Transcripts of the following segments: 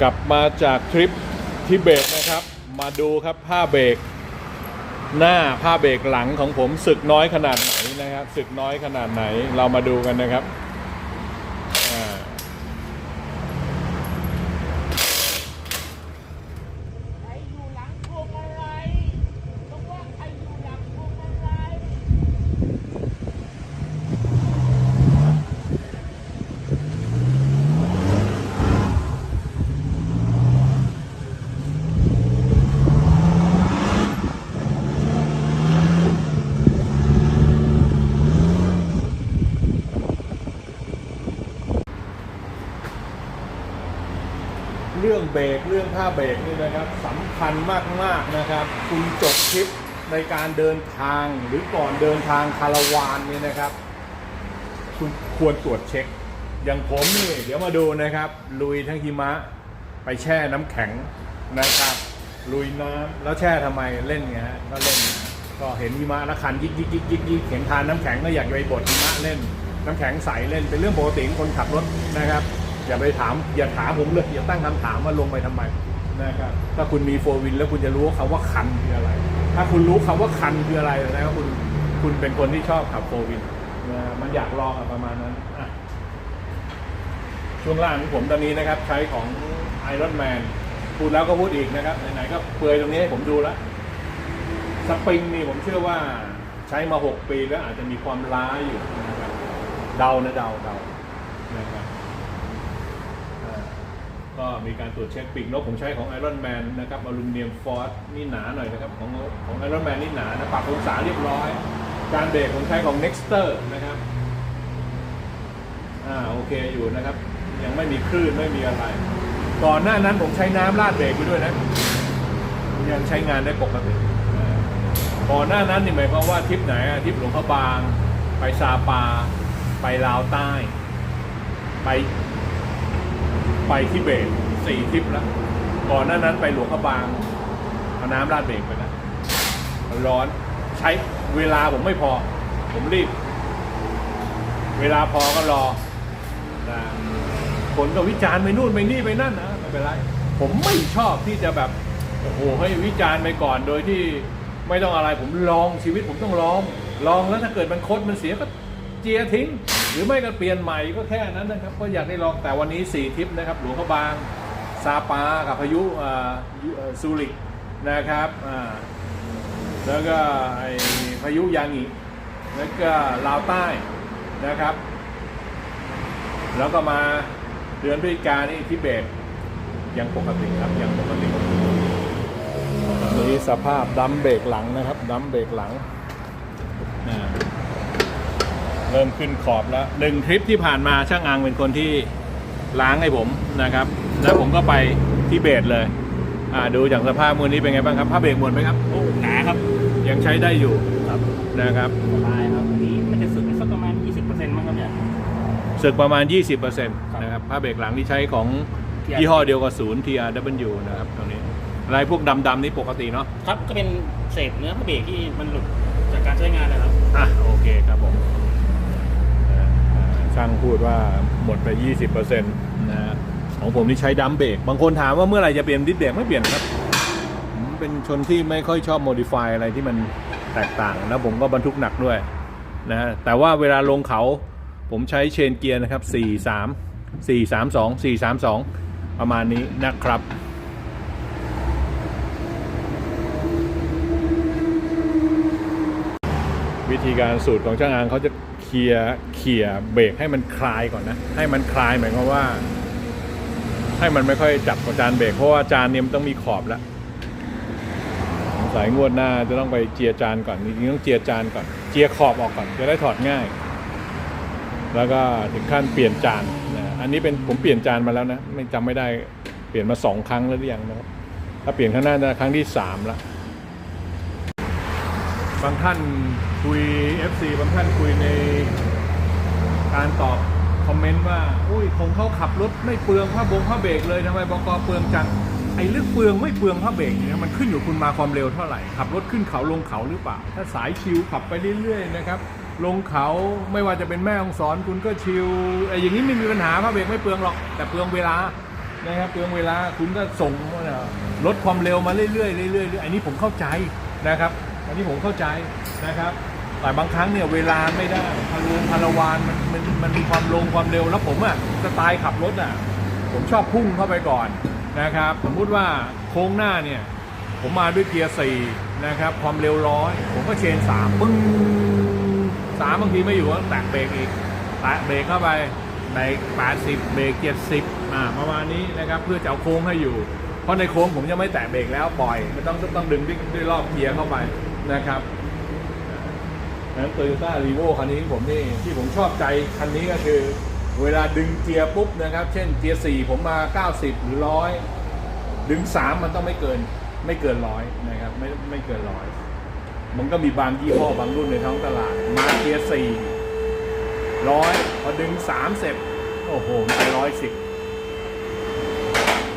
กลับมาจากทริปทิเบตนะครับ มาดูครับผ้าเบรกหน้าผ้าเบรกหลังของผมศึกน้อยขนาดไหนนะครับศึกน้อยขนาดไหนเรามาดูกันนะครับอ่า ใครอยู่หลังพวงมาลัยต้องว่าใครอยู่หลังพวงมาลัย เรื่อง เบรกเรื่องผ้าเบรกนี่นะครับสำคัญมากๆนะครับ คุณจบทริปในการเดินทางหรือก่อนเดินทางคาราวานนี่นะครับ คุณควรตรวจเช็ค อย่างผมนี่เดี๋ยวมาดูนะครับ ลุยทั้งหิมะไปแช่น้ำแข็งนะครับ ลุยน้ำแล้วแช่ทำไมเล่นไงฮะก็เล่น ก็เห็นหิมะแล้วคันยิกยิกยิกยิกยิกเข็นทานน้ำแข็งก็อยากจะไปบดหิมะเล่น น้ำแข็งใสเล่นเป็นเรื่องปกติของคนขับรถนะครับ อย่าไปถาม อย่าถามผมเลย อย่าตั้งคำถามว่าลงไปทำไมนะครับ ถ้าคุณมีโฟวินแล้วคุณจะรู้ว่าคำว่าคันคืออะไร ถ้าคุณรู้คำว่าคันคืออะไรแล้วคุณคุณเป็นคนที่ชอบขับโฟวินนะมันอยากลองอะประมาณนั้นช่วงล่างของผมตอนนี้นะครับ ใช้ของ Iron Man พูดแล้วก็พูดอีกนะครับไหนๆก็เปลือยตรงนี้ให้ผมดูแล้วสปริงนี่ผมเชื่อว่าใช้มา 6 ปีแล้วอาจจะมีความล้าอยู่นะครับเดานะเดาเดานะครับ ก็มีการตรวจเช็คปีกนกผมใช้ของ Iron Man นะครับอลูมิเนียมฟอสนี่หนาหน่อยนะครับของของ Iron Man นี่หนานะปรับองศาเรียบร้อย การเบรกผมใช้ของ Nexter นะครับอ่าโอเคอยู่นะครับ ยังไม่มีคลื่นไม่มีอะไร ก่อนหน้านั้นผมใช้น้ำราดเบรกไปด้วยนะ ยังใช้งานได้ปกติก่อนหน้านั้นนี่หมายความว่าทริปไหนอะทริปหลวงพระบาง ไปซาปา ไปลาวใต้ ไป ไปทิเบตสี่ทริปแล้ว ก่อนหน้านั้นไปหลวงพระบางเอาน้ำราดเบรกไปนะร้อนใช้เวลาผมไม่พอ ผมรีบ เวลาพอก็รอนะผลก็วิจารณ์ไปนู่นไปนี่ไปนั่นนะไม่เป็นไรผมไม่ชอบที่จะแบบโอ้โหให้วิจารณ์ไปก่อนโดยที่ไม่ต้องอะไรผมลองชีวิตผมต้องลอง ลองแล้วถ้าเกิดมันคดมันเสียก็เจียทิ้ง หรือไม่ก็เปลี่ยนใหม่ก็แค่นั้นนะครับก็อยากได้ลองแต่วันนี้สี่ทริปนะครับ หลวงพระบางซาปากับพายุอ่ายุเอ่อซูริกนะครับอ่าแล้วก็ไอพายุยางิแล้วก็ลาวใต้นะครับ แล้วก็มาเดือนพฤศจิกานี่ทิเบตยังปกติครับยังปกตินี้สภาพดัมเบรกหลังนะครับดัมเบรกหลังอ่า เริ่มขึ้นขอบแล้วหนึ่งทริปที่ผ่านมาช่างอังเป็นคนที่ล้างให้ผมนะครับ แล้วผมก็ไปทิเบตเลยอ่าดูจากสภาพมือนี้เป็นไงบ้างครับผ้าเบรกหมดไหมครับโอ้หนาครับ ยังใช้ได้อยู่ครับนะครับสบายครับอันนี้มันจะสึกไปสักประมาณ 20%มั้งครับเนี่ยสึกประมาณ 20%นะครับผ้าเบรกหลังที่ใช้ของ TRW ยี่ห้อเดียวกับศูนย์ TRW นะครับตรงนี้อะไรพวกดำๆนี่ปกติเนาะครับก็เป็นเศษเนื้อผ้าเบรกที่มันหลุดจากการใช้งานนะครับอะโอเคครับผมอ่า ช่างพูดว่าหมดไป 20%นะฮะของผมนี่ใช้ดัมเบรกบางคนถามว่าเมื่อไหร่จะเปลี่ยนดิสเบรกไม่เปลี่ยนครับผมเป็นชนที่ไม่ค่อยชอบโมดิฟายอะไรที่มันแตกต่างแล้วผมก็บรรทุกหนักด้วยนะฮะแต่ว่าเวลาลงเขา ผมใช้เชนเกียร์นะครับ 4 3 4 3 2 4 3 2 ประมาณนี้นะครับวิธีการสูตรของช่างอางเขาจะ ลียร์เคลียเบรกให้มันคลายก่อนนะ ให้มันคลายหมายความว่า ให้มันไม่ค่อยจับกับจานเบรกเพราะว่าจานเนี่ยมันต้องมีขอบแล้วสงสัยงวดหน้าจะต้องไปเจียจานก่อนจริงๆต้องเจียจานก่อน เจียขอบออกก่อนจะได้ถอดง่าย แล้วก็ถึงขั้นเปลี่ยนจานนะอันนี้เป็นผมเปลี่ยนจานมาแล้วนะไม่จำไม่ได้เปลี่ยนมาสองครั้งแล้วหรือยังนะครับถ้าเปลี่ยนข้างหน้าจะครั้งที่สามละ บางท่านคุย FC บางท่านคุยในการตอบคอมเมนต์ว่า อุ้ยคงเขาขับรถไม่เปลืองผ้าบงผ้าเบรกเลยทำไมบกเปลืองจัง ไอ้เรื่องเปลืองไม่เปลืองผ้าเบรกเนี่ยมันขึ้นอยู่คุณมาความเร็วเท่าไหร่ ขับรถขึ้นเขาลงเขาหรือเปล่า ถ้าสายชิวขับไปเรื่อยๆนะครับ ลงเขาไม่ว่าจะเป็นแม่ของสอนคุณก็ชิวไอ้อย่างนี้ไม่มีปัญหาผ้าเบรกไม่เปลืองหรอก แต่เปลืองเวลา นะครับ เปลืองเวลา คุณก็ส่งลดความเร็วมาเรื่อยๆเรื่อยๆเรื่อยๆอันนี้ผมเข้าใจนะครับ อันนี้ผมเข้าใจนะครับแต่บางครั้งเนี่ยเวลาไม่ได้พารุงพารวานมันมันมันมีความลงความเร็วแล้วผมอะสไตล์ขับรถอะผมชอบพุ่งเข้าไปก่อนนะครับสมมุติว่าโค้งหน้าเนี่ยผมมาด้วยเกียร์สี่นะครับความเร็วร้อยผมก็เชนสามปึ้งสามบางทีไม่อยู่ก็แตะเบรกอีกแตะเบรกเข้าไปเบรกแปดสิบเบรกเจ็ดสิบอ่าประมาณนี้นะครับเพื่อจะเอาโค้งให้อยู่ เพราะในโค้งผมจะไม่แตะเบรกแล้วปล่อยไม่ต้องต้องดึงด้วยรอบเกียร์เข้าไป นะครับนั้นโตโยต้ารีโวคันนี้ผมนี่ที่ผมชอบใจคันนี้ก็คือ เวลาดึงเกียร์ปุ๊บนะครับ เช่นเกียร์สี่ผมมา 90 หรือร้อยดึงสามมันต้องไม่เกินไม่เกินร้อยนะครับ ไม่ไม่เกินร้อยมันก็มีบางยี่ห้อบางรุ่นในท้องตลาด มาเกียร์สี่ร้อยพอดึงสามเสร็จโอ้โหมันไปร้อยสิบ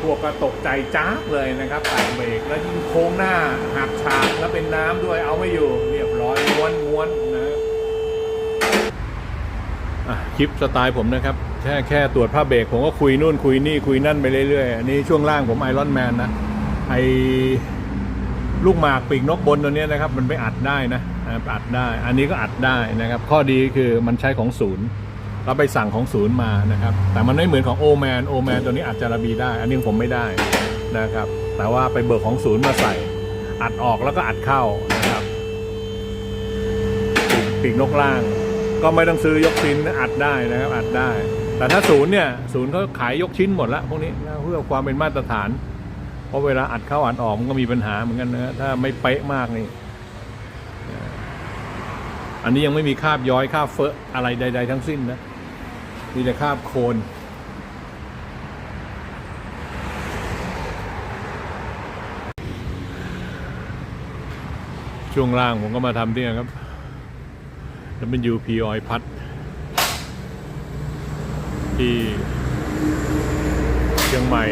วกก็ตกใจจ้ากเลยนะครับแตะเบรกแล้วยิ่งโค้งหน้าหักฉากแล้วเป็นน้ำด้วยเอาไม่อยู่เรียบร้อยม้วนม้วนนะคลิปสไตล์ผมนะครับ แค่แค่ตรวจผ้าเบรกผมก็คุยนู่นคุยนี่คุยนั่นไปเรื่อยๆ อันนี้ช่วงล่างผมไอรอนแมนนะไอลูกหมากปีกนกบนตัวนี้นะครับ มันไปอัดได้นะอัดได้ อันนี้ก็อัดได้นะครับ ข้อดีคือมันใช้ของศูนย์ ราไปสั่งของศูนย์มานะครับ แต่มันไม่เหมือนของโอแมนโอแมนตัวนี้อัดจาระบีได้ อันนี้ผมไม่ได้นะครับ แต่ว่าไปเบิกของศูนย์มาใส่ อัดออกแล้วก็อัดเข้านะครับปีกนกล่าง ก็ไม่ต้องซื้อยกชิ้นอัดได้นะครับ อัดได้ แต่ถ้าศูนย์เนี่ยศูนย์เขาขายยกชิ้นหมดละพวกนี้เพื่อความเป็นมาตรฐาน เพราะเวลาอัดเข้าอัดออกมันก็มีปัญหาเหมือนกันนะถ้าไม่เป๊ะมากนี่อันนี้ยังไม่มีคาบย้อยคาบเฟอะอะไรใด ๆ ทั้งสิ้นนะ มีแต่คราบโคนช่วงล่างผมก็มาทำที่นี่ครับ WP Oil พัด ที่เชียงใหม่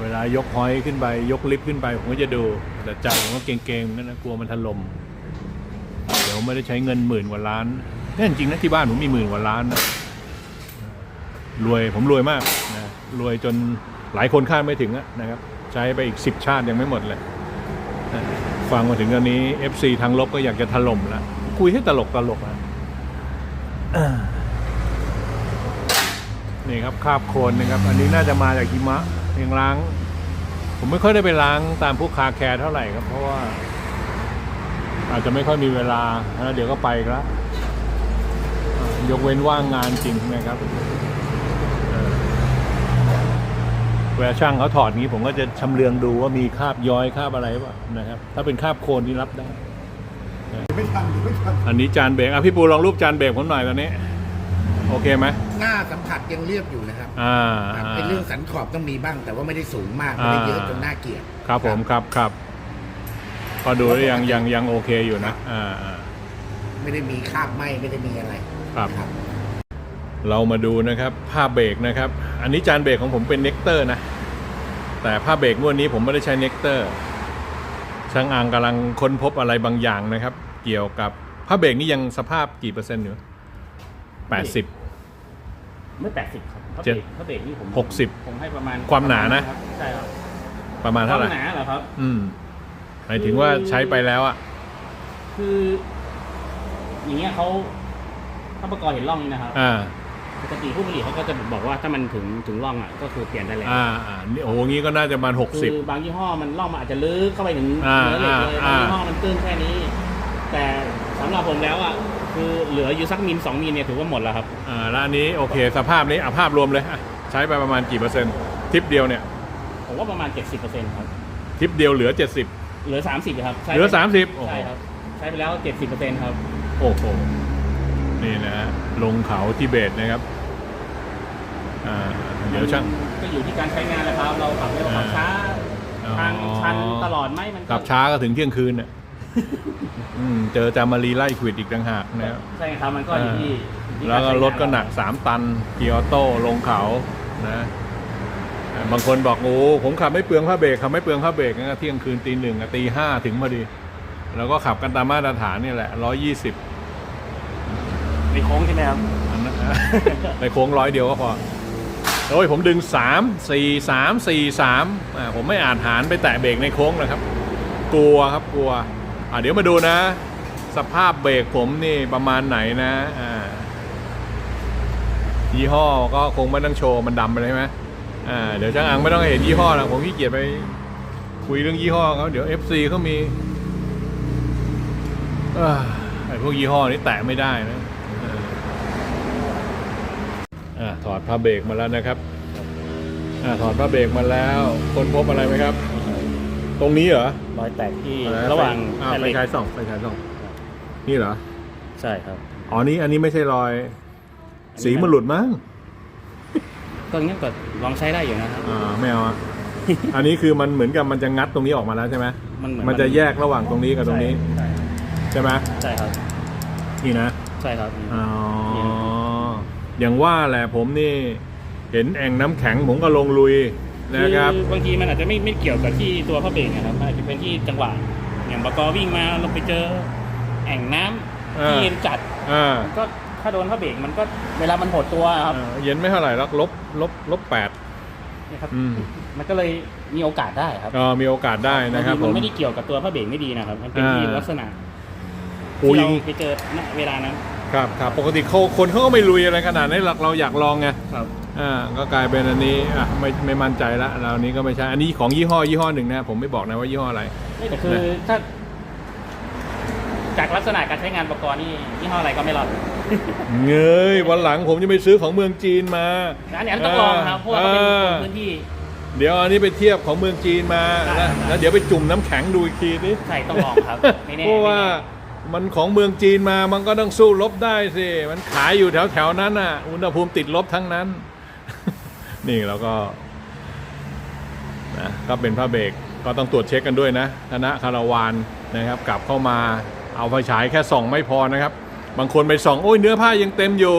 เวลายกห้อยขึ้นไป ยกลิฟต์ขึ้นไป ผมก็จะดู แต่ใจผมก็เก่งๆนกันนะกลัวมันถล่ม เดี๋ยวไม่ได้ใช้เงินหมื่นกว่าล้านแน่จริงนะที่บ้านผมมีหมื่นกว่าล้านนะรวยผมรวยมากนะรวยจนหลายคนคาดไม่ถึงนะครับ ใช้ไปอีกสิบชาติยังไม่หมดเลยฟังมาถึงตอนนี้ FC ทางลบก็อยากจะถล่มล้วคุยให้ตลกตลกนะอ่านี่ครับคาบโคลนนะครับ อันนี้น่าจะมาจากหิมะยังล้าง ผมไม่ค่อยได้ไปล้างตามพวกคาแคร์เท่าไหร่ครับ เพราะว่า อาจจะไม่ค่อยมีเวลาแล้วเดี๋ยวก็ไปอีกแล้วอ่ายกเว้นว่างงานจริงนะครับเออเวลาช่างเขาถอดนี้ผมก็จะชำเลืองดูว่ามีคราบย้อยคราบอะไรป่ะนะครับ ถ้าเป็นคราบโคลนนี่รับได้ไม่ทันไม่ทันอันนี้จานเบรกอะพี่ปูลองรูปจานเบรกผมหน่อยตอนนี้ โอเคไหมหน้าสัมผัสยังเรียบอยู่นะครับ อ่าครับอ่าไอ้เรื่องสันขอบต้องมีบ้าง แต่ว่าไม่ได้สูงมากไม่ได้เยอะอ่าจนน่าเกลียดครับผมครับครับ ก็ดูแล้วยังยังยังโอเคอยู่นะอ่าอ่าไม่ได้มีคราบไหมไม่ได้มีอะไรครับครับ เรามาดูนะครับผ้าเบรกนะครับ อันนี้จานเบรกของผมเป็นเน็กเตอร์นะ แต่ผ้าเบรกงวดนี้ผมไม่ได้ใช้เน็กเตอร์ ช่างอ่างกำลังค้นพบอะไรบางอย่างนะครับ เกี่ยวกับผ้าเบรกนี่ยังสภาพกี่เปอร์เซ็นต์อยู่แปดสิบ ไม่แปดสิบครับถ้าเจ็เบดรกถ้าเบรกนี่ผมหกสิบผมให้ประมาณความหนานะ ครับใช่ครับประมาณคเท่าวามไหร่หนาเหรอครับ อืม หมายถึงว่าใช้ไปแล้วอะ คือ อย่างเงี้ยเขาถ้าประกอบเห็นร่องนี่นะครับอ่า ปกติผู้ผลิตเขาก็จะบอกว่าถ้ามันถึงถึงร่องอะก็คือเปลี่ยนได้แล้วอ่าอ่านี่โอ้โหงี้ก็น่าจะประมาณหกสิบ คือบางยี่ห้อมันร่องมันอาจจะลึกเข้าไปถึงอ่าเนื้อเหล็กเลยอ่าบางยี่ห้อมันตื้นแค่นี้ แต่สำหรับผมแล้วอะคือเหลืออยู่สักมิลสองมิลเนี่ยถือว่าหมดแล้วครับ อ่าแล้วอันนี้โอเค สภาพนี้เอาภาพรวมเลยอะใช้ไปประมาณกี่เปอร์เซ็นต์ทริปเดียวเนี่ยผมว่าประมาณ 70%ครับ ทริปเดียวเหลือเจ็ดสิบ เหลือ30ครับใช่เหลือสามสิบใช่ครับใช้ไปแล้ว70%ครับ โอ้โห นี่นะฮะลงเขาทิเบตนะครับ อ่า เดี๋ยวช่าง ก็อยู่ที่การใช้งานแหละครับ เราขับเร็วขับช้าอ๋อทางชันตลอดไหมมันกลับช้าก็ถึงเที่ยงคืนน่ะอืมเจอจามารีไล่ขวิดอีกต่างหากนะครับใช่ครับมันก็อยู่ที่อยู่ที่แล้วก็าใช้งานรถก็หนักสามตันเกียร์ออโต้ลงเขานะอ่า บางคนบอกโอ้ผมขับไม่เปลืองผ้าเบรกขับไม่เปลืองผ้าเบรกนะเที่ยงคืนตีหนึ่งอะตีห้าถึงพอดี แล้วก็ขับกันตามมาตรฐานนี่แหละร้อยยี่สิบในโค้งใช่ไหมครับอันนั้นเอในโค้งร้อยเดียวก็พอโอ้ยผมดึง 3 4 3 4 3อ่าผมไม่อาจหารไปแตะเบรกในโค้งนะครับ กลัวครับกลัวอ่าเดี๋ยวมาดูนะ สภาพเบรกผมนี่ประมาณไหนนะอ่ายี่ห้อก็คงไม่ต้องโชว์มันดำไปเลยใช่ไหม อ่าเดี๋ยวช่างอังไม่ต้องให้เห็นยี่ห้อนะผมขี้เกียจไปคุยเรื่องยี่ห้อเขาเดี๋ยว FC เขามีเอ้อไอ้พวกยี่ห้อนี้แตะไม่ได้นะเอออ่าถอดผ้าเบรกมาแล้วนะครับอ่าถอดผ้าเบรกมาแล้ว คนพบอะไรไหมครับ ตรงนี้เหรอรอยแตกที่ระหว่างอ่าแผ่นไฟเหล็กฉายส่องไฟฉายส่องนี่เหรอ ใช่ครับอ๋อนี่อันนี้ไม่ใช่รอย สีมันหลุดมั้งก็งั้นก็ ลองใช้ได้อยู่นะครับ อ่าไม่เอาอะอันนี้คือมันเหมือนกับมันจะงัดตรงนี้ออกมาแล้วใช่ไหมมันเหมือนมันจะแยกระหว่างตรงนี้กับตรงนี้ใช่ใช่ไหมใช่ครับนี่นะใช่ครับ อ๋ออย่างว่าแหละผมนี่เห็นแอ่งน้ำแข็งผมก็ลงลุยนะครับ อบางทีมันอาจจะไม่ไม่เกี่ยวกับที่ตัวพระเบรกนะครับมันอาจจะเป็นที่จังหวะอย่างบกวิ่งมาเราไปเจอ แอ่งน้ำอ่าที่เย็นจัดอ่ามันก็ ถ้าโดนพระเบรกมันก็เวลามันหดตัวครับเออเย็นไม่เท่าไหร่หรอกลบลบลบแปดนี่ครับ อืม มันก็เลยมีโอกาสได้ครับก็มีโอกาสได้นะครับางทีผมัม นไม่ได้เกี่ยวกับตัวพระเบรกไม่ดีนะครับมันเป็นอ่าที่ลักษณะโอ้ยที่เราไปเจอณเวลานั้นครับครับปกติเขาคนเขาก็ไม่ลุยอะไรขนาดนี้หรอกเราอยากลองไงครับ อ่าก็กลายเป็นอันนี้อะไม่ไม่มั่นใจละแล้วอันนี้ก็ไม่ใช่อันนี้ของยี่ห้อยี่ห้อหนึ่งนะผมไม่บอกนะว่ายี่ห้ออะไร นี่แต่คือถ้า จากลักษณะการใช้งานอุปกรณ์นี่ยี่ห้ออะไรก็ไม่รอด เงยวันหลังผมจะไปซื้อของเมืองจีนมาอันนี้ต้องลองครับเพราะว่าเขาเป็นคนพื้นที่ เดี๋ยวอันนี้ไปเทียบของเมืองจีนมาได้แล้วแล้วเดี๋ยวไปจุ่มน้ำแข็งดูอีกทีนี่ใช่ต้องลองครับไม่แน่เพราะว่ามันของเมืองจีนมามันก็ต้องสู้ลบได้สิมันขายอยู่แถวแถวๆนั้นน่ะ อุณหภูมิติดลบทั้งนั้น นี่แล้วก็นะก็เป็นผ้าเบรกก็ต้องตรวจเช็คกันด้วยนะคณะคาราวานนะครับ กลับเข้ามาเอาไฟฉายแค่ส่องไม่พอนะครับ บางคนไปส่องโอ้ยเนื้อผ้ายังเต็มอยู่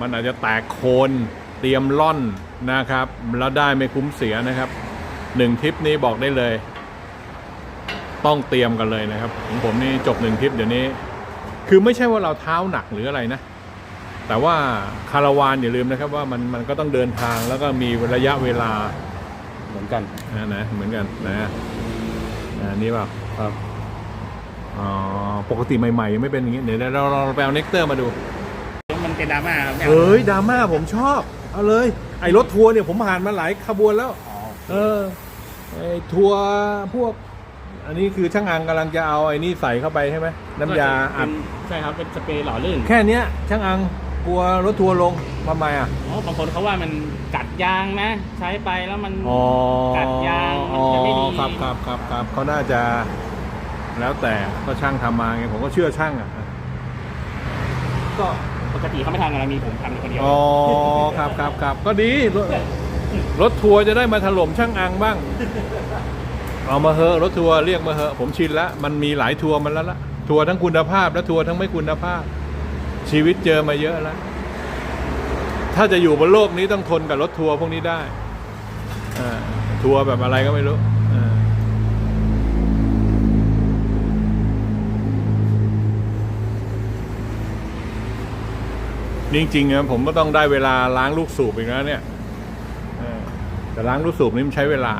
มันอาจจะแตกโคนเตรียมล่อนนะครับ แล้วได้ไม่คุ้มเสียนะครับหนึ่งทริปนี้บอกได้เลย ต้องเตรียมกันเลยนะครับของผมนี่จบหนึ่งทริปเดี๋ยวนี้ คือไม่ใช่ว่าเราเท้าหนักหรืออะไรนะ แต่ว่าคาราวานอย่าลืมนะครับว่ามันมันก็ต้องเดินทางแล้วก็มีระยะเวลาเหมือนกันนะนะเหมือนกันนะนะนี่เปล่าครับ อ๋อปกติใหม่ๆยังไม่เป็นอย่างนี้เดี๋ยวเราเราไปเอาเน็กเตอร์มาดู มันเป็นดราม่าครับเนี่ยเฮ้ยดราม่าผมชอบ เอาเลย ไอ้รถทัวร์เนี่ยผมผ่านมาหลายขบวนแล้ว อ๋อเออไอ้ทัวร์พวก อันนี้คือช่างอังกำลังจะเอาไอ้นี่ใส่เข้าไปใช่ไหมน้ำยาอัด ใช่ครับเป็นสเปรย์หล่อลื่นแค่เนี้ยช่างอังกลัวรถทัวร์ลงทำไมอะ อ๋อบางคนเขาว่ามันกัดยางนะ ใช้ไปแล้วมันอ๋อกัดยางมันจะไม่ดีอ๋อครับครับครับครับเขาน่าจะ แล้วแต่ก็ช่างทำมาไงผมก็เชื่อช่างอะก็ปกติเขาไม่ทำกันแล้วมีผมทำคนเดียวอ๋อครับครับครับก็ดีรถรถทัวร์จะได้มาถล่มช่างอังบ้าง เอามาเหอะรถทัวร์เรียกมาเหอะผมชินแล้วมันมีหลายทัวร์มันแล้วละทัวร์ทั้งคุณภาพและทัวร์ทั้งไม่คุณภาพ ชีวิตเจอมาเยอะแล้วถ้าจะอยู่บนโลกนี้ต้องทนกับรถทัวร์พวกนี้ได้อ่าทัวร์แบบอะไรก็ไม่รู้ อ่าจริงๆนะผมก็ต้องได้เวลาล้างลูกสูบอีกแล้วเนี่ยเออแต่ล้างลูกสูบนี่มันใช้เวลา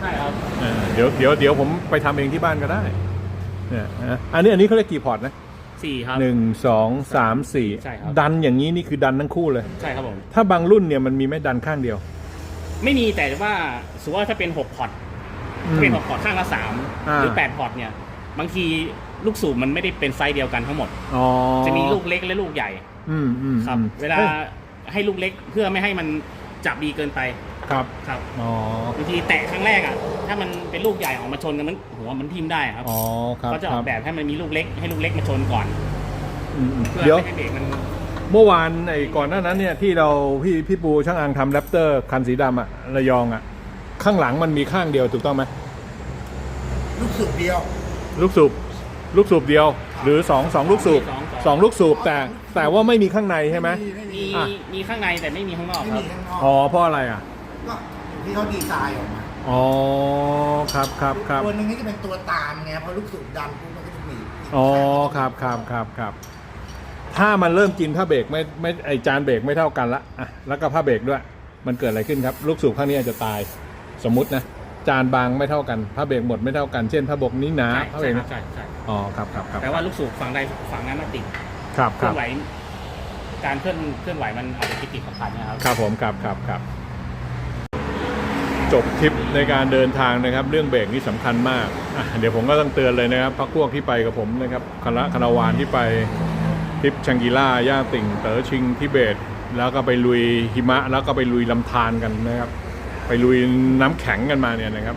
ใช่ครับเออเดี๋ยวเดี๋ยวเดี๋ยวผมไปทำเองที่บ้านก็ได้เนี่ยนะอันนี้อันนี้เขาเรียกกี่พอร์ตนะสี่ครับหนึ่งสองสามสี่ใช่ครับดันอย่างนี้นี่คือดันทั้งคู่เลยใช่ครับผมถ้าบางรุ่นเนี่ยมันมีไม่ดันข้างเดียว ไม่มีแต่ว่าสมมติว่าถ้าเป็นหกพอร์ตถ้าเป็นหกพอร์ตข้างละสามอ่าหรือแปดพอร์ตเนี่ย บางทีลูกสูบมันไม่ได้เป็นไซส์เดียวกันทั้งหมดอ๋อจะมีลูกเล็กและลูกใหญ่ อืมอืมครับอืมเวลาอ้ยให้ลูกเล็กเพื่อไม่ให้มันจับดีเกินไปครับครับอ๋อบางทีแตะครั้งแรกอะ ถ้ามันเป็นลูกใหญ่ออกมาชนกันมันหัวมันทิ่มได้ครับอ๋อครับเขาจะอคอรักแบบให้มันมีลูกเล็ก ให้ลูกเล็กมาชนก่อนอืมอืมเพื่อเดี๋ยวไม่ให้เบรกมันเมื่อวานไอ้ก่อนหน้านั้นเนี่ยที่เราพี่พี่ปูช่างอังทำแรปเตอร์คันสีดำอะระยองอะข้างหลังมันมีข้างเดียวถูกต้องไหมลูกสูบเดียว ลูกสูบลูกสูบเดียว หรือสองสองลูกสูบสอง สองสองลูกสูบแต่แต่ว่าไม่มีข้างในใช่ไหมไม่มีมีอะ มีข้างในแต่ไม่มีข้างนอกไม่ครัมีบข้างนอกอ๋อเพราะอะไรอะ ก็อยู่ที่เขาดีไซน์ออกมาอ๋อครับครับครับตัวหนึงนี่จะเป็นตัวตามไงเพราะลูกสูบดันปุ๊บมันก็จะมีอ๋อครับครับครับครับทถ้ามันเริ่มกินผ้าเบรกไม่ไม่ไอจานเบรกไม่เท่ากันละอะแล้วก็ผ้าเบรกด้วย มันเกิดอะไรขึ้นครับ ลูกสูบข้างนี้อาจจะตายสมมุตินะ จานบางไม่เท่ากันผ้าเบรกหมดไม่เท่ากันเช่นผ้าเบรกนี้หนาใช่ผ้าเบรใช่กครับใช่ใช่อ๋อครับครับครับแต่ว่าลูกสูบฝั่งใดฝั่งนั้นมันติดครับเคคลื่รัอบนไหว การเคลื่อนเคลื่อนไหวมันอาจจะติดติดขัดขัดๆนะครับ ครับผมครับครับครับจบทริปในการเดินทางนะครับ เรื่องเบรกนี่สำคัญมากอะเดี๋ยวผมก็ต้องเตือนเลยนะครับพักพวกที่ไปกับผมนะครับคณะคณะวานที่ไปทริปชังกีล่าย่าติ่งเต๋อชิงทิเบต แล้วก็ไปลุยหิมะ แล้วก็ไปลุยลำธารกันนะครับ ไปลุยน้ำแข็งกันมาเนี่ยนะครับ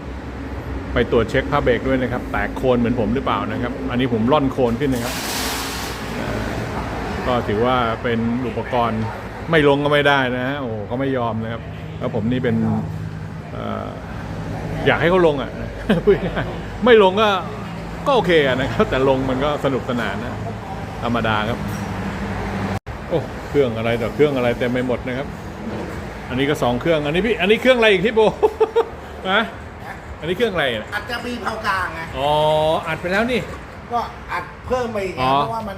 ไปตรวจเช็คผ้าเบรกด้วยนะครับ แตกโคนเหมือนผมหรือเปล่านะครับ อันนี้ผมล่อนโคนขึ้นนะครับ ก็ถือว่าเป็นอุปกรณ์ไม่ลงก็ไม่ได้นะฮะโอ้เขาไม่ยอมนะครับ แล้วผมนี่เป็นออยากให้เขาลงอะพูดง่ายๆไม่ลงก็ก็โอเคอะนะครับ แต่ลงมันก็สนุกสนานนะธรรมดาครับ โอ้เครื่องอะไรต่อเครื่องอะไรเต็มไปหมดนะครับ อันนี้ก็สองเครื่อง อันนี้พี่ อันนี้เครื่องอะไรอีกที่โบ นะ อันนี้เครื่องอะไรอะอาจจะมีเผากลางไงอ๋อ อัดไปแล้วนี่ ก็อัดเพิ่มไปอีกไงอ๋อ เพราะว่ามัน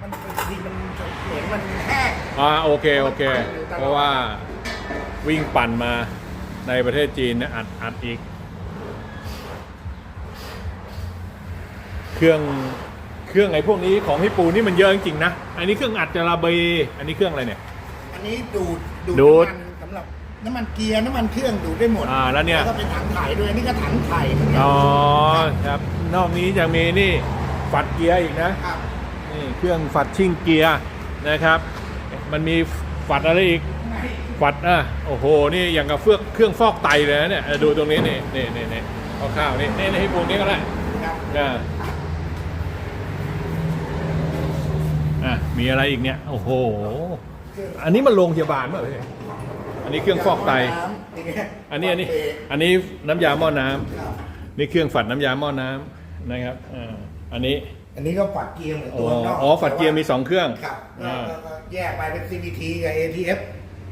มันบางทีมันเสียงมันแห้ง อ่าโอเคโอเค เพราะว่าวิ่งปั่นมาในประเทศจีนเนะอัดอัดอีก เครื่องเครื่องไอ้พวกนี้ของพี่ปูนี่มันเยอะจริงๆนะ อันนี้เครื่องอัดจาราเบอันนี้เครื่องอะไรเนี่ย อันนี้ดูดดูดน้ำมันสำหรับ น้ำมันเกียร์น้ำมันเครื่องดูดได้หมดอ่าแล้วเนี่ย ก็เป็นถังถ่ายด้วยอันนี่ก็ถังถ่ายเหมือนกัอ๋อครับ นอกนี้ยังมีนี่ฝัดเกียร์อีกนะ ครับนี่เครื่องฝัดชิ่งเกียร์นะครับ มันมีฝัดอะไรอีก ฝัดอะโอ้โห นี่อย่างกับเฟือกเครื่องฟอกไตเลยนะเนี่ยเออดูตรงนี้นี่นี่นี่นี่ข้าวๆนี่นี่นี่ให้พวกนี้ก็ได้ครับอ่าอะมีอะไรอีกเนี่ย โอ้โห อันนี้มันโรงพยาบาลเปล่าพี่ อันนี้เครื่องฟอกไตน้ำอย่างเงี้ยอันนี้อันนี้อันนี้น้ำยาหม้อน้ำครับนี่เครื่องฝัดน้ำยาหม้อน้ำนะครับอ่าอันนี้อันนี้ก็ฝัดเกียร์เหมือนอ๋ตัอวนอกอ๋อฝัดเกียร์มีสองเครื่อง ครับอ่าแล้วก็แยกไปเป็น CVT กับ ATF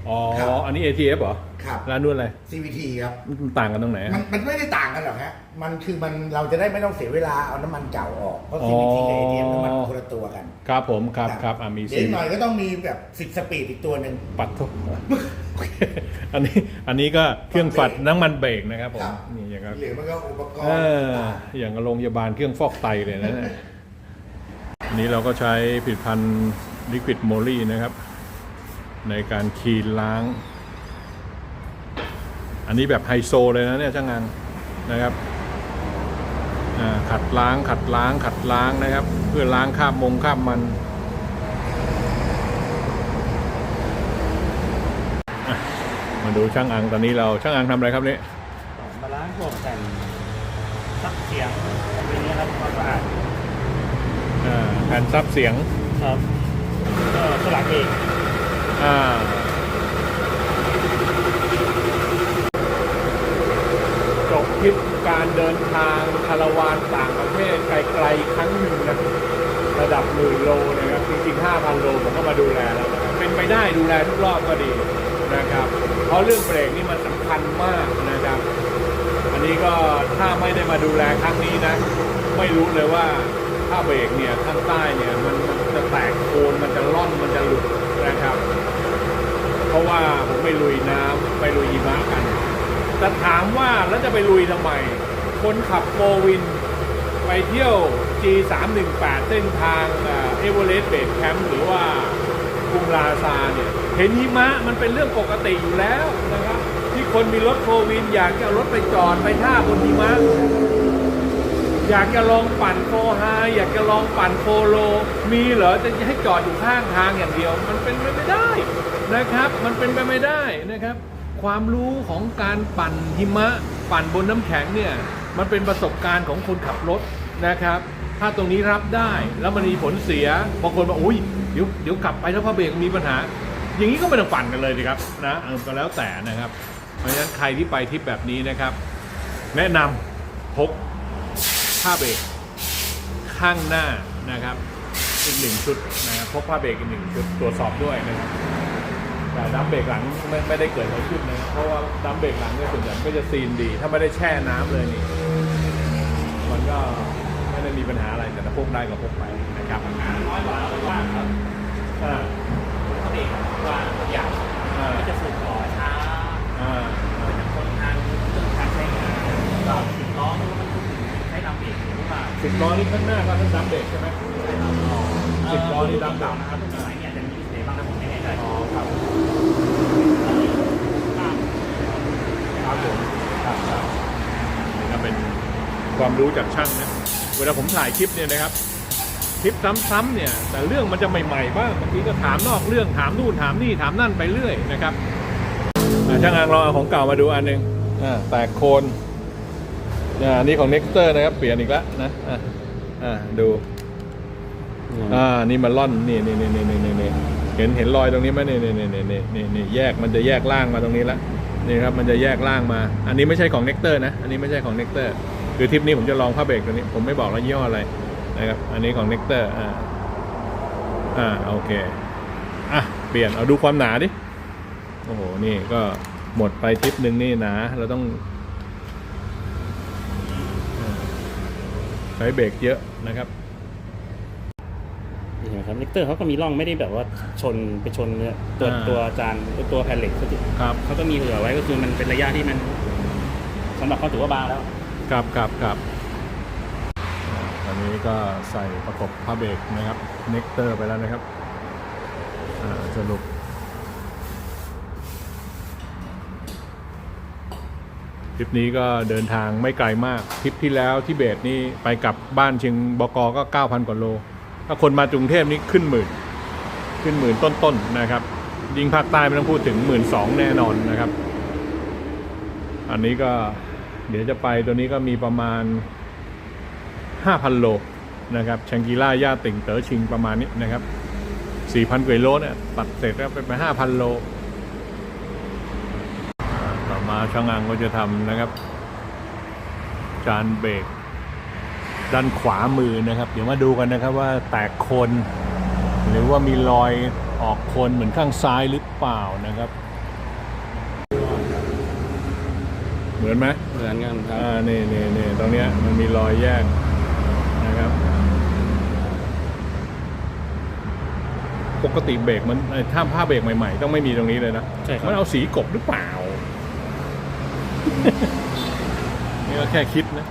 อ๋อ ครับ อันนี้ ATF เหรอ ครับแล้วนู่นอะไร CVT ครับ มันต่างกันตรงไหนมันมันไม่ได้ต่างกันหรอกฮะ มันคือมันเราจะได้ไม่ต้องเสียเวลาเอาน้ำมันเก่าออก เพราะอ๋อ CVT กับ ATF น้ำมันคนละตัวกันครับผม ครับครับอ่ามีเดี๋ยวซีอีกหน่อยก็ต้องมีแบบสิบสปีดอีกตัวหนึ่ง ปัดทุกโอเคอันนี้ อันนี้ก็เครื่องฝัดน้ำมันเบรกนะครับผม ครับ นี่อย่างกับหรือมันก็อุปกรเอณ์ออย่างกับโรงพยาบาลเครื่องฟอกไตเลยนะเนี่ย อันนี้เราก็ใช้ผลิตภัณฑ์ลิควิดโมลี่นะครับ ในการคลีนล้าง อันนี้แบบไฮโซเลยนะเนี่ยช่างงานนะครับอ่าขัดล้างขัดล้างขัดล้างนะครับ เพื่อล้างคราบมงคราบมันอะมาดูช่างอังตอนนี้เราช่างอังทำอะไรครับเนี่ยมาล้างพวกแต่งซักเสียงอะไรเงี้ยครับความสะอาดอ่าแผ่นซับเสียงครับก็สลักเอง อ่าจบทริปการเดินทางคาราวานต่างประเทศไกลๆครั้งหนึ่งนะระดับหมื่นโลนะครับจริงๆ5,000โลผมก็มาดูแลแล้วนะครับเป็นไปได้ดูแลทุกรอบก็ดีนะครับ เพราะเรื่องเบรกนี่มันสำคัญมากนะครับ อันนี้ก็ถ้าไม่ได้มาดูแลครั้งนี้นะ ไม่รู้เลยว่าถ้าเบรกเนี่ยข้างใต้เนี่ยมันมันจะแตกโคนมันจะล่อนมันจะหลุด นะครับ เพราะว่าผมไปลุยน้ำไปลุยหิมะกันแต่ถามว่าแล้วจะไปลุยทำไม คนขับโฟวิน ไปเที่ยว G318 เส้นทางเอเวอเรสต์เบสแคมป์หรือว่ากุมลาซาเนี่ย เห็นหิมะมันเป็นเรื่องปกติอยู่แล้วนะครับ ที่คนมีรถโฟวินอยากจะเอารถไปจอดไปท่าบนหิมะ อยากจะลองปั่นโฟไฮอยากจะลองปั่นโฟโล มีเหรอจะให้จอดอยู่ข้างทางอย่างเดียว มันเป็นไปไม่ได้นะครับ มันเป็นไปไม่ได้นะครับ ความรู้ของการปั่นหิมะ ปั่นบนน้ำแข็งเนี่ยมันเป็นประสบการณ์ของคนขับรถนะครับ ถ้าตรงนี้รับได้แล้วมันมีผลเสียบางคนบอกอุ้ยเดี๋ยวเดี๋ยวกลับไปแล้วพระเบรกมีปัญหา อย่างนี้ก็ไม่ต้องปั่นกันเลยดีครับนะเออก็แล้วแต่นะครับ เพราะฉะนั้นใครที่ไปทริปแบบนี้นะครับ แนะนำพก ผ้าเบรกข้างหน้านะครับอีกหนึ่งชุดนะครับพกผ้าเบรกอีกหนึ่งชุดตรวจสอบด้วยนะครับแต่ดัมเบรกหลังไม่ไม่ได้เกิดอะไรขึ้นนะครับเพราะว่าดัมเบรกหลังเนี่ยส่วนใหญ่ก็จะซีนดี ถ้าไม่ได้แช่น้ำเลยนี่มันก็ไม่ได้มีปัญหาอะไรแต่ถ้าพกได้ก็พกไปนะครับน้อยกว่าเราไปว่างครับอ่าเขาเองว่าอยากอ่าก็จะสูบต่อช้าอ่ามันจะทนทานเรื่องการใช้งานก็สิบล้อมัน สิบล้อนี่ข้างหน้าก็ทั้งดัมเบรกใช่ไหมสิบล้อนี่ดำเก่านะครับรุ่นสมัยเนี่ยจะมีเสียบ้างนะผมไม่แน่ใจอ๋อครับอ่าครับผมครับครับนี่ก็เป็นความรู้จากช่างนะเวลาผมถ่ายคลิปเนี่ยนะครับคลิปซ้ำๆเนี่ย แต่เรื่องมันจะใหม่ๆบ้างบางทีก็ถามนอกเรื่องถามนู่นถามนี่ถามนั่นไปเรื่อยนะครับช่างอางลองเอาของเก่ามาดูอันหนึงอ่าแตกโคน อ่าอันนี้ของ Nexter นะครับ เปลี่ยนอีกแล้วนะอ่าอ่าดูอ่านี่มันล่อนนี่นี่นี่นี่นี่นี่เห็นเห็นรอยตรงนี้ไหมนี่นี่นี่นี่นี่นี่นี่แยกมันจะแยกล่างมาตรงนี้ละนี่ครับมันจะแยกล่างมา อันนี้ไม่ใช่ของเน็กเตอร์นะ อันนี้ไม่ใช่ของเน็กเตอร์คือทริปนี้ผมจะลองผ้าเบรกตัวนี้ ผมไม่บอกแล้วยี่ห้ออะไรนะครับ อันนี้ของเน็กเตอร์อ่าอ่าโอเคอะเปลี่ยนเอาดูความหนาดิโอ้โหนี่ก็หมดไปทริปหนึ่งนี่หนาเราต้องอ่า ใช้เบรกเยอะนะครับนี่นะครับเลกเตอร์เขาก็มีร่องไม่ได้แบบว่าชนไปชนเนี่ยตัวอ่าตัวจานตัวแผ่นเหล็กเขาจะครับเขาก็มีเผื่อไว้ก็คือมันเป็นระยะที่มันสำหรับเขาถือว่าบางแล้วครับครับครับตอนนี้ก็ใส่ประกบผ้าเบรกนะครับเน็กเตอร์ไปแล้วนะครับอ่าสรุป ทริปนี้ก็เดินทางไม่ไกลมากทริปที่แล้วที่เบตนี่ไปกลับบ้านเชียงบกก็ 9,000 กว่าโล ถ้าคนมากรุงเทพนี่ขึ้นหมื่น ขึ้นหมื่นต้นๆนะครับ ยิงภาคใต้ไม่ต้องพูดถึงหมื่นสองแน่นอนนะครับ อันนี้ก็เดี๋ยวจะไปตัวนี้ก็มีประมาณ 5,000 โลนะครับชังกีล่าย่าติ่งเต๋อชิงประมาณนี้นะครับ 4,000กว่าโลเนี่ยตัดเสร็จแล้วไปไป5,000 โลอ่าต่อมา ช่างอังก็จะทำนะครับ จานเบรกด้านขวามือนะครับ เดี๋ยวมาดูกันนะครับว่าแตกโคน หรือว่ามีรอยออกโคนเหมือนข้างซ้ายหรือเปล่านะครับ เหมือนไหมเหมือนกันครับอ่านี่นี่นี่ตรงเนี้ยมันมีรอยแยกนะครับ ปกติเบรกมันไอ้ถ้าผ้าเบรกใหม่ ๆ ต้องไม่มีตรงนี้เลยนะใช่ครับมันเอาสีกบหรือเปล่า นี่ก็แค่คิดนะ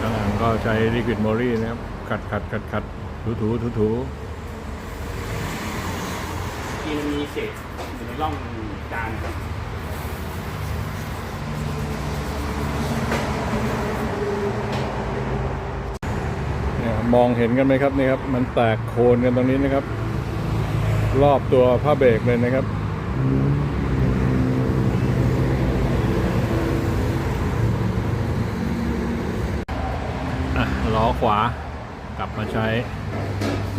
ข้างหลังก็ใช้ liquid mori นะครับ ขัดขัดขัดขัดถูถูถูถูที่มันมีเศษอยู่ในร่องจานครับเนี่ยมองเห็นกันไหมครับนี่ครับ มันแตกโคนกันตรงนี้นะครับ รอบตัวผ้าเบรกเลยนะครับ อะล้อ ขวากลับมาใช้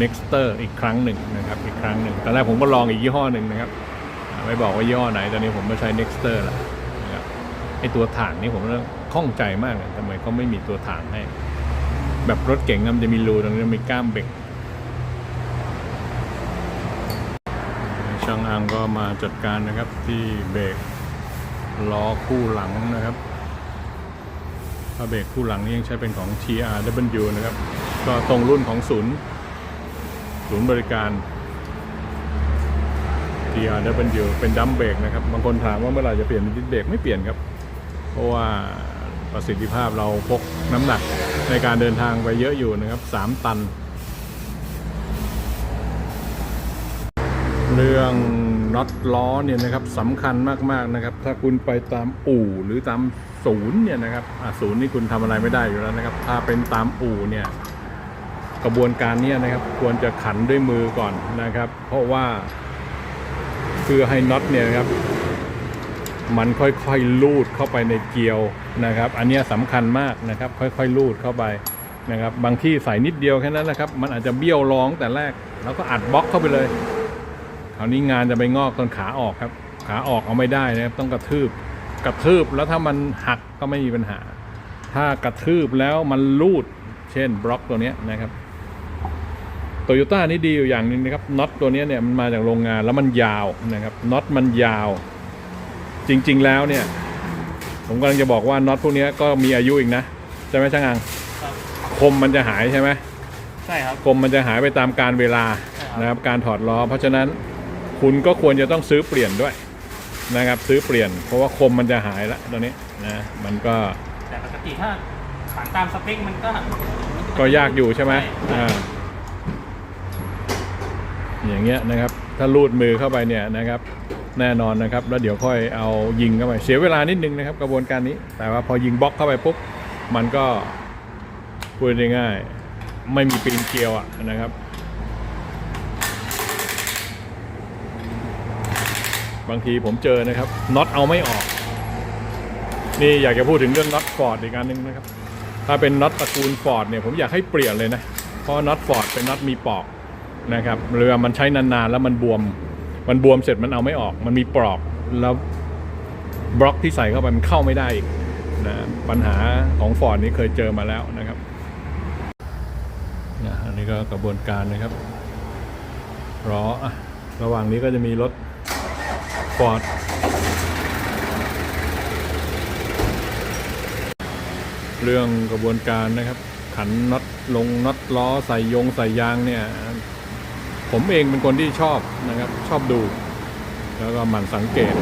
Nexter อีกครั้งหนึ่งนะครับอีกครั้งหนึ่งตอนแรกผมก็ลองอีกยี่ห้อหนึ่งนะครับไม่บอกว่ายี่ห้อไหน ตอนนี้ผมมาใช้ Nexter แล้วนะครับไอตัวถ่างนี่ผมก็ข้องใจมากเลยทำไมเขาไม่มีตัวถ่างให้ แบบรถเก๋งมันจะมีรูตรงนี้มีก้ามเบรกช่างอังก็มาจัดการนะครับที่เบรกล้อคู่หลังนะครับ ถ้าเบรกคู่หลังนี่ยังใช้เป็นของ TRW นะครับ ก็ตรงรุ่นของศูนย์ศูนย์บริการ TRW เป็นดัมเบรกนะครับ บางคนถามว่าเมื่อไหร่จะเปลี่ยนเป็นดิสเบรกไม่เปลี่ยนครับ เพราะว่าประสิทธิภาพเราพกน้ำหนักในการเดินทางไปเยอะอยู่นะครับ 3 ตัน เรื่อง น็อตล้อเนี่ยนะครับสำคัญมากๆนะครับ ถ้าคุณไปตามอู่หรือตามศูนย์เนี่ยนะครับอะศูนย์นี่คุณทำอะไรไม่ได้อยู่แล้วนะครับ ถ้าเป็นตามอู่เนี่ยกระบวนการเนี้นะครับควรจะขันด้วยมือก่อนนะครับ เพราะว่าเพื่อให้น็อตเนี่ยครับ มันค่อยๆลูดเข้าไปในเกลียวนะครับ อันนี้ยสำคัญมากนะครับ ค่อยๆลูดเข้าไปนะครับ บางที่ใส่นิดเดียวแค่นั้นนะครับ มันอาจจะเบี้ยวร้องแต่แรก แล้วก็อัดบล็อกเข้าไปเลยาวนี้งานจะไปงอกตอนขาออกครับ ขาออกเอาไม่ได้นะครับต้องกระทืบกระทืบแล้วถ้ามันหักก็ไม่มีปัญหา ถ้ากระทืบแล้วมันลูด เช่นบล็อกตัวเนี้ยนะครับโตโยต้านี่ดีอยู่อย่างหนึ่งนะครับน็อตตัวเนี้ยเนี่ยมันมาจากโรงงานแล้วมันยาวนะครับน็อตมันยาว จริง ๆแล้วเนี่ย ผมกำลังจะบอกว่าน็อตพวกเนี้ยก็มีอายุอีกนะใช่ไหมช่างอังครับคมมันจะหายใช่ไหมใช่ครับคมมันจะหายไปตามการเวลาใช่ครับนะครับการถอดล้อเพราะฉะนั้น คุณก็ควรจะต้องซื้อเปลี่ยนด้วยนะครับ ซื้อเปลี่ยน เพราะว่าคมมันจะหายละตอนนี้นะมันก็แต่ปกติถ้าขันตามสเปคมันก็ก็ยากอยู่ใช่ไหมใช่อ่าอย่างเงี้ยนะครับ ถ้าลูดมือเข้าไปเนี่ยนะครับ แน่นอนนะครับ แล้วเดี๋ยวค่อยเอายิงเข้าไปเสียเวลานิดนึงนะครับ กระบวนการนี้ แต่ว่าพอยิงบล็อกเข้าไปปุ๊บมันก็พูดง่ายๆไม่มีปีนเกลียวอะนะครับ บางทีผมเจอนะครับน็อตเอาไม่ออก นี่อยากจะพูดถึงเรื่องน็อตฟอร์ดอีกอันหนึงนะครับ ถ้าเป็นน็อตตระกูลฟอร์ดเนี่ยผมอยากให้เปลี่ยนเลยนะเพราะน็อตฟอร์ดเป็นน็อตมีปอกนะครับเรือมันใช้นานๆแล้วมันบวม มันบวมเสร็จมันเอาไม่ออก มันมีปลอกแล้วบล็อกที่ใส่เข้าไปมันเข้าไม่ได้อีกนะปัญหาของฟอร์ดนี้เคยเจอมาแล้วนะครับนะอันนี้ก็กระบวนการนะครับรอระหว่างนี้ก็จะมีรถ ฟอร์ดเรื่องกระบวนการนะครับ ขันน็อตลงน็อตล้อใส่ยงใส่ยางเนี่ย ผมเองเป็นคนที่ชอบนะครับ ชอบดู แล้วก็หมั่นสังเกต